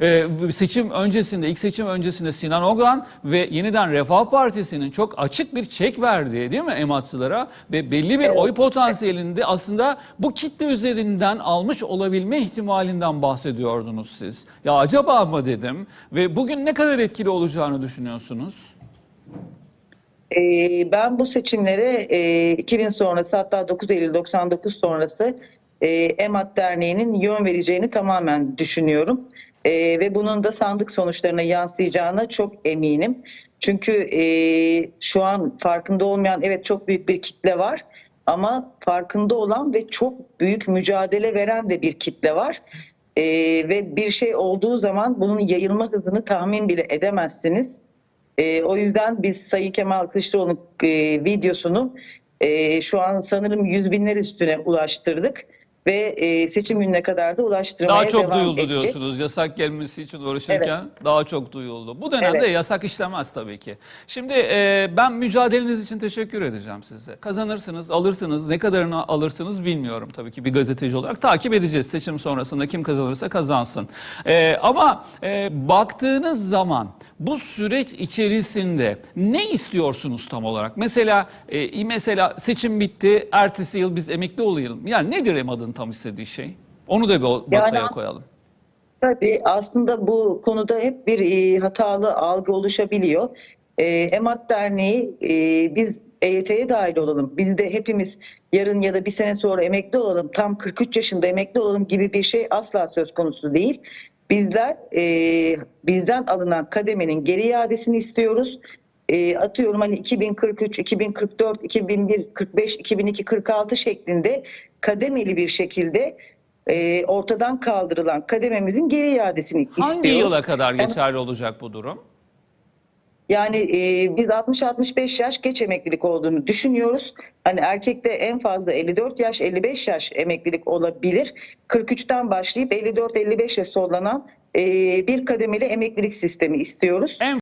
e, seçim öncesinde, ilk seçim öncesinde Sinan Ogan ve yeniden Refah Partisi'nin çok açık bir çek verdiği değil mi ematçılara ve belli bir oy potansiyelinde aslında bu kitle üzerinden almış olabilme ihtimalinden bahsediyordunuz siz. Ya acaba mı dedim ve bugün ne kadar etkili olacağını düşünüyorsunuz? Ee, ben bu seçimlere e, 2000 sonrası hatta 9 Eylül 99 sonrası e, EMAT Derneği'nin yön vereceğini tamamen düşünüyorum. E, ve bunun da sandık sonuçlarına yansıyacağına çok eminim. Çünkü e, şu an farkında olmayan evet çok büyük bir kitle var ama farkında olan ve çok büyük mücadele veren de bir kitle var. E, ve bir şey olduğu zaman bunun yayılma hızını tahmin bile edemezsiniz. E, o yüzden biz Sayın Kemal Kılıçdaroğlu'nun e, videosunu e, şu an sanırım yüz binler üstüne ulaştırdık ve e, seçim gününe kadar da ulaştırmaya Daha çok devam duyuldu edeceğiz. diyorsunuz. Yasak gelmesi için uğraşırken daha çok duyuldu. Bu dönemde Evet. yasak işlemez tabii ki. Şimdi e, ben mücadeleniz için teşekkür edeceğim size. Kazanırsınız, alırsınız. Ne kadarını alırsınız bilmiyorum tabii ki bir gazeteci olarak. Takip edeceğiz seçim sonrasında kim kazanırsa kazansın. E, ama e, baktığınız zaman bu süreç içerisinde ne istiyorsunuz tam olarak? Mesela e, mesela seçim bitti, ertesi yıl biz emekli olayım. Yani nedir EMAD'ın tam istediği şey? Onu da bir masaya Yani- koyalım. Tabii aslında bu konuda hep bir e, hatalı algı oluşabiliyor. E, EMAT Derneği e, biz EYT'ye dahil olalım. Biz de hepimiz yarın ya da bir sene sonra emekli olalım. Tam 43 yaşında emekli olalım gibi bir şey asla söz konusu değil. Bizler e, bizden alınan kademenin geri iadesini istiyoruz. E, atıyorum hani 2043, 2044, 2001, 45, 2002, 46 şeklinde kademeli bir şekilde e, ortadan kaldırılan kadememizin geri iadesini Hangi istiyoruz. yıla kadar geçerli olacak bu durum? Yani e, biz 60-65 yaş geç emeklilik olduğunu düşünüyoruz. Hani erkekte en fazla 54 yaş, 55 yaş emeklilik olabilir. 43'ten başlayıp 54-55'e sollanan e, bir kademeli emeklilik sistemi istiyoruz. En